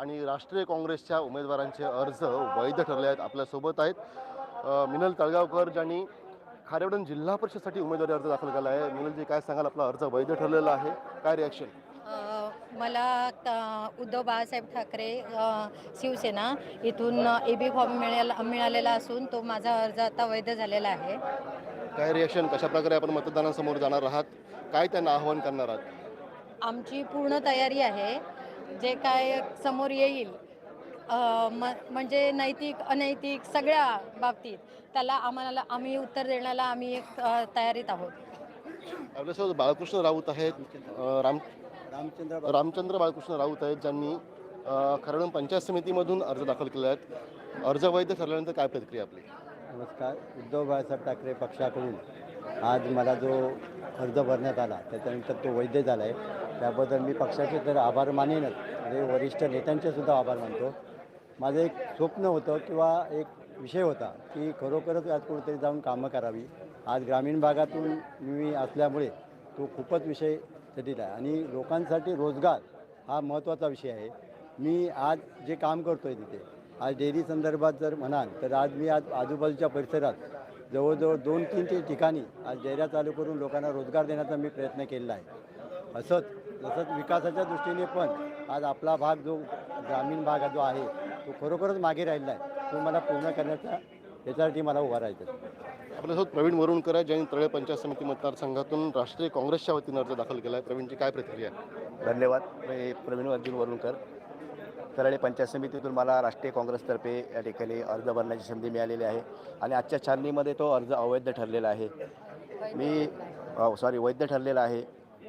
आणि राष्ट्रीय काँग्रेसच्या उमेदवारांचे अर्ज वैध ठरले आहेत आपल्यासोबत आहेत. मिनल तळगावकर ज्यांनी खारेवडण जिल्हा परिषदसाठी उमेदवारी अर्ज दाखल केला आहे. मिनलजी काय सांगाल? आपला अर्ज वैध ठरलेला आहे. काय रिॲक्शन मला उद्धव बाळासाहेब ठाकरे शिवसेना इथून ए बी फॉर्म मिळाला मिळालेला असून तो माझा अर्ज आता वैध झालेला आहे. काय रिॲक्शन कशा प्रकारे आपण मतदानासमोर जाणार आहात? काय त्यांना आव्हान करणार आहात? आमची पूर्ण तयारी आहे. जे काय समोर येईल म म्हणजे नैतिक अनैतिक सगळ्या बाबतीत त्याला आम्हाला आम्ही उत्तर देण्याला आम्ही एक तयारीत आहोत. आपल्यासोबत बाळकृष्ण राऊत आहेत. राम रामचंद्र रामचंद्र बाळकृष्ण राऊत आहेत ज्यांनी खरडून पंचायत समितीमधून अर्ज दाखल केले आहेत. अर्ज वैध ठरल्यानंतर काय प्रतिक्रिया आपली? नमस्कार. उद्धव बाळासाहेब ठाकरे पक्षाकडून आज मला जो अर्ज भरण्यात आला त्याच्यानंतर तो वैध झाला आहे. त्याबद्दल मी पक्षाचे तर आभार मानेनच. म्हणजे वरिष्ठ नेत्यांचेसुद्धा आभार मानतो. माझं एक स्वप्न होतं किंवा एक विषय होता की खरोखरच आज कुठेतरी जाऊन कामं करावी. आज ग्रामीण भागातून मी असल्यामुळे तो खूपच विषय जटिल आहे. आणि लोकांसाठी रोजगार हा महत्त्वाचा विषय आहे. मी आज जे काम करतो आहे तिथे आज डेअरी संदर्भात जर म्हणाल तर आज मी आज आजूबाजूच्या परिसरात जवळजवळ दोन तीन ते ठिकाणी आज डेऱ्या चालू करून लोकांना रोजगार देण्याचा मी प्रयत्न केलेला आहे. असंच तसंच विकासाच्या दृष्टीने पण आज आपला भाग जो ग्रामीण भाग जो आहे तो खरोखरच मागे राहिलेला आहे. तो मला पूर्ण करण्याचा याच्यासाठी मला उभा राहायचं आहे. आपल्यासोबत प्रवीण वरुणकर आहे ज्यांनी तळे पंचायत समिती मतदारसंघातून राष्ट्रीय काँग्रेसच्या वतीनं अर्ज दाखल केला आहे. प्रवीणची काय प्रतिक्रिया आहे? धन्यवाद. मी प्रवीण अर्जुन वरुणकर. तराळे पंचायत समितीतून मला राष्ट्रीय काँग्रेसतर्फे या ठिकाणी अर्ज भरण्याची संधी मिळालेली आहे. आणि आजच्या छाननीमध्ये तो अर्ज अवैध ठरलेला आहे. मी सॉरी वैध ठरलेला आहे.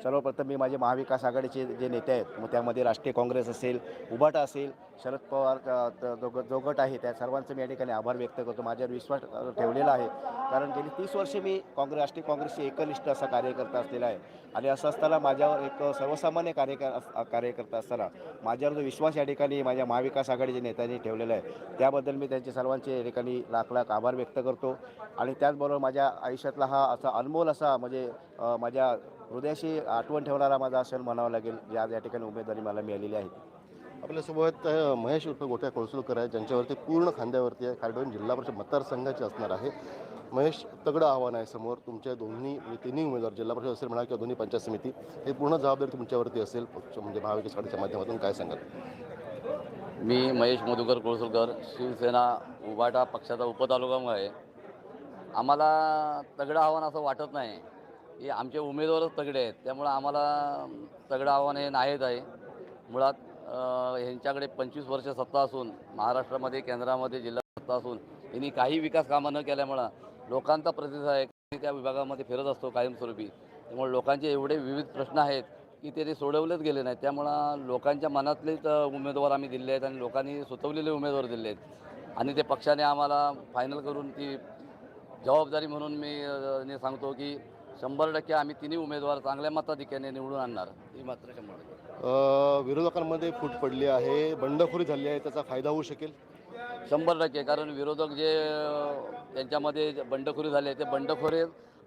सर्वप्रथम मी माझे महाविकास आघाडीचे जे नेते आहेत मग त्यामध्ये राष्ट्रीय काँग्रेस असेल उभाटा असेल शरद पवार जो जो गट आहे त्या सर्वांचं मी या ठिकाणी आभार व्यक्त करतो. माझ्यावर विश्वास ठेवलेला आहे. कारण गेली तीस वर्षे मी काँग्रेस राष्ट्रीय काँग्रेसचे एकनिष्ठ असा कार्यकर्ता असलेला आहे. आणि असं असताना माझ्यावर एक सर्वसामान्य कार्यकर अस- कार्यकर्ता असताना माझ्यावर जो विश्वास या ठिकाणी माझ्या महाविकास आघाडीच्या नेत्यांनी ठेवलेला आहे त्याबद्दल मी त्यांचे सर्वांचे या ठिकाणी लाख लाख आभार व्यक्त करतो. आणि त्याचबरोबर माझ्या आयुष्यातला हा असा अनमोल असा म्हणजे माझ्या हृदयाशी आठवण ठेवणारा माझा क्षण म्हणावा लागेल. जे आज या ठिकाणी उमेदवारी मला मिळालेली आहे. आपल्यासोबत महेश उर्फ गोट्या कोळसुलकर आहे ज्यांच्यावरती पूर्ण खांद्यावरती आहे. खारडोन जिल्हा परिषद मतदारसंघाचे असणार आहे. महेश तगडं आव्हान आहे समोर. तुमच्या दोन्ही म्हणजे तिन्ही उमेदवार जिल्हा परिषद असेल म्हणा किंवा दोन्ही पंचायत समिती हे पूर्ण जबाबदारी तुमच्यावरती असेल. पक्ष म्हणजे महाविकास आघाडीच्या माध्यमातून काय सांगाल? मी महेश मधुकर कोळसुलकर शिवसेना उभाटा पक्षाचा उपतालुका आहे. आम्हाला तगडं आव्हान असं वाटत नाही. हे आमचे उमेदवारच तगडे आहेत. त्यामुळं आम्हाला तगडं आव्हान हे नाहीच आहे. मुळात ह्यांच्याकडे पंचवीस वर्ष सत्ता असून महाराष्ट्रामध्ये केंद्रामध्ये जिल्हा सत्ता असून यांनी काही विकास कामं न केल्यामुळं लोकांचा प्रतिसाद आहे. की त्या विभागामध्ये फिरत असतो कायमस्वरूपी. त्यामुळे लोकांचे एवढे विविध प्रश्न आहेत की ते ते सोडवलेच गेले नाहीत. त्यामुळं लोकांच्या मनातलेच उमेदवार आम्ही दिले आहेत आणि लोकांनी सुचवलेले उमेदवार दिले आहेत. आणि ते पक्षाने आम्हाला फायनल करून ती जबाबदारी म्हणून मी सांगतो की शंभर टक्के आम्ही तिन्ही उमेदवार चांगल्या मताधिक्याने निवडून आणणार. ही मात्र शंभर टक्के. अ, विरोधकांमध्ये फूट पडली आहे बंडखोरी झाली आहे त्याचा फायदा होऊ शकेल? शंभर टक्के कारण विरोधक जे अ, त्यांच्यामध्ये जे बंडखोरी झाले ते बंडखोरी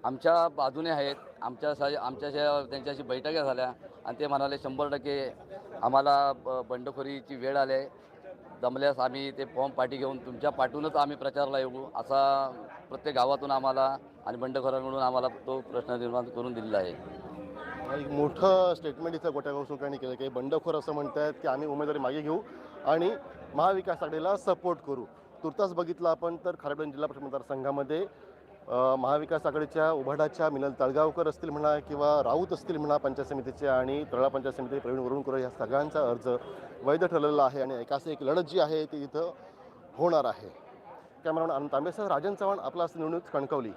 आमच्या बाजूने आहेत. आमच्या सा आमच्याशा त्यांच्याशी बैठका झाल्या आणि ते म्हणाले शंभर टक्के आम्हाला ब- बंडखोरीची वेळ आली आहे. जमल्यास आम्ही ते फॉर्म पाठी घेऊन तुमच्या पाठूनच आम्ही प्रचारला येऊ असा प्रत्येक गावातून आम्हाला आणि बंडखोरांकडून आम्हाला तो प्रश्न निर्माण करून दिलेला आहे. एक मोठं स्टेटमेंट इथं गोट्या कोळसुलकरांनी केलं की बंडखोर असं म्हणत आहेत की आम्ही उमेदवारी मागे घेऊ आणि महाविकास आघाडीला सपोर्ट करू. तुर्तास बघितलं आपण तर खारडण जिल्हा परिषद मतदारसंघामध्ये महाविकास आघाडीच्या उभाडाच्या मिनल तळगावकर असतील म्हणा किंवा राऊत असतील म्हणा पंचायत समितीचे आणि तळा पंचायत समिती प्रवीण वरुणकर या सगळ्यांचा अर्ज वैध ठरलेला आहे आणि एकास एक लढत जी आहे ती इथं होणार आहे. कॅमेरामॅन आनंद तांबेसह राजन चव्हाण आपला असं निवडणूक कणकवली.